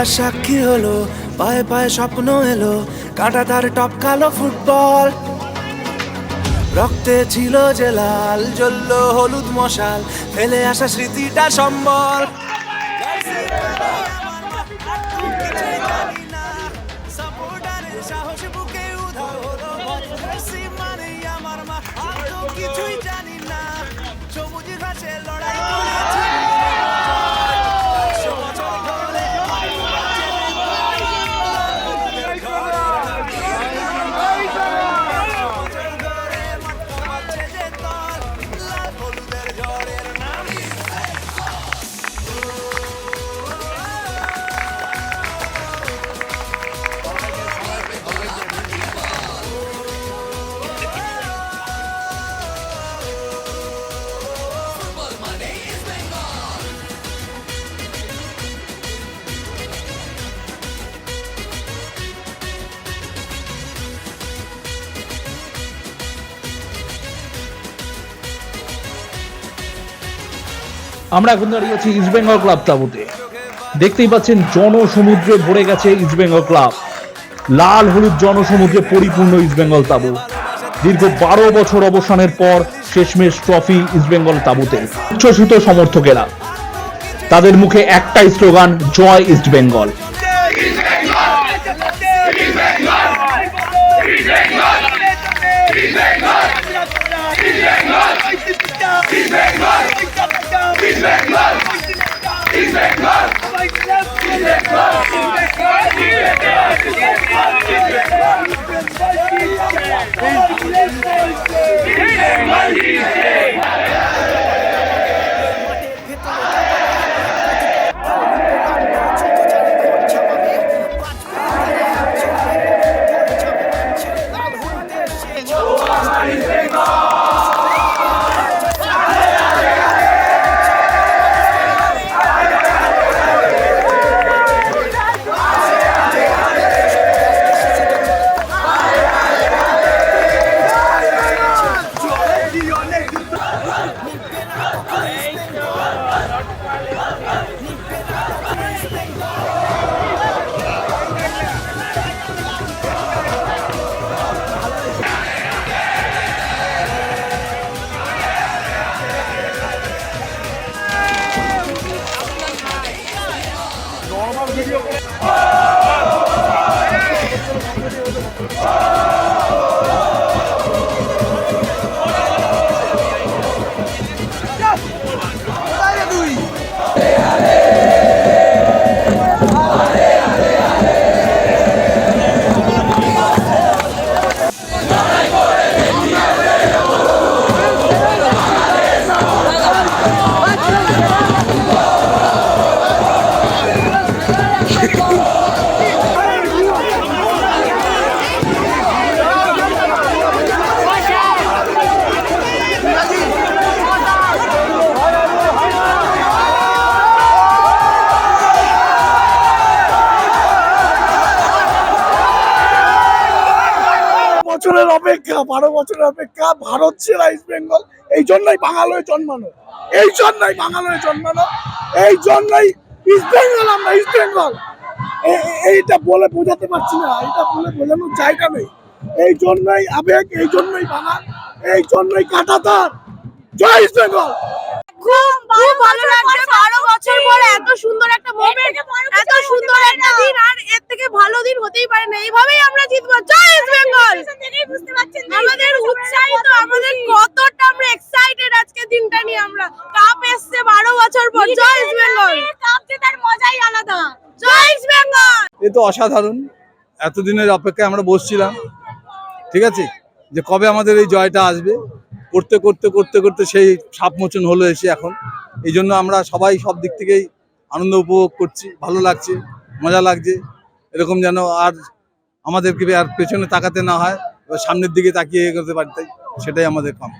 ইতিহাস সাক্ষী হলো, পায়ে পায়ে স্বপ্ন এলো, কাটা তার টপ কালো ফুটবল। রক্তে ছিল যে লাল, জ্বলল হলুদ মশাল, ফেলে আসা স্মৃতিটা সম্বল। কিছুই জানি না সবুজ লড়াই আমরা এখন দাঁড়িয়েছি ইস্টবেঙ্গল ক্লাব তাবুতে। দেখতেই পাচ্ছেন জনসমুদ্রে ভরে গেছে ইস্টবেঙ্গল ক্লাব লাল হলুদ জনসমুদ্রে পরিপূর্ণ ইস্টবেঙ্গল তাবু। দীর্ঘ বারো বছর অবসানের পর শেষমেশ ট্রফি ইস্টবেঙ্গল তাবুতে। উচ্ছ্বসিত সমর্থকেরা। তাদের মুখে একটাই স্লোগান, জয় ইস্টবেঙ্গল geliyor. বছরের অপেক্ষা, বারো বছরের অপেক্ষা, ভারত সেরা ইস্ট এই জন্যই বাঙাল জন্মানো। এই জন্যই বাঙাল জন্মানো। এই জন্যই ইস্ট বেঙ্গল আমরা ইস্ট বেঙ্গল এইটা বলে বোঝাতে পারছি না এটা বলে বোঝানোর জায়গা নেই। এই জন্যই আবেগ এই জন্যই বাঙাল এই জন্যই কাটাতার। জয় ইস্ট বেঙ্গল খুব খুব ভালো লাগছে বারো বছর পরে এত সুন্দর একটা মোমেন্ট এত সুন্দর একটা দিন আর এর থেকে ভালো দিন হতেই পারে না। এইভাবেই আমরা জিতবো। জয় ইস্ট বেঙ্গল। আমাদের উৎসাহিত আমাদের কতটা আমরা এক্সাইটেড আজকে দিনটা নিয়ে আমরা। কাপ এসছে বারো বছর পর। জয় ইস্ট বেঙ্গল। কাপ জেতার মজাই আলাদা। জয় এ তো অসাধারণ। এতদিনের অপেক্ষায় আমরা বসছিলাম। ঠিক আছে? যে কবে আমাদের এই জয়টা আসবে? করতে করতে করতে করতে সেই সাপ মোচন হলো এসে এখন। এই জন্য আমরা সবাই সব দিক থেকেই আনন্দ উপভোগ করছি ভালো লাগছে মজা লাগছে। এরকম যেন আর আমাদেরকে আর পেছনে তাকাতে না হয় এবার সামনের দিকে তাকিয়ে এগোতে পারতে সেটাই আমাদের কাম।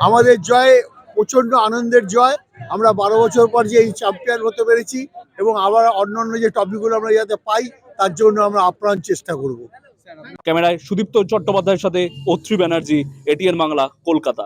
আমাদের জয় প্রচণ্ড আনন্দের জয়। আমরা বারো বছর পর যে এই চ্যাম্পিয়ন হতে পেরেছি এবং আবার অন্যান্য যে টপিকগুলো আমরা যাতে পাই, তার জন্য আমরা আপ্রাণ চেষ্টা করব। ক্যামেরায় সুদীপ্ত চট্টোপাধ্যায়ের সাথে অত্রি ব্যানার্জি এটিএন বাংলা, কলকাতা।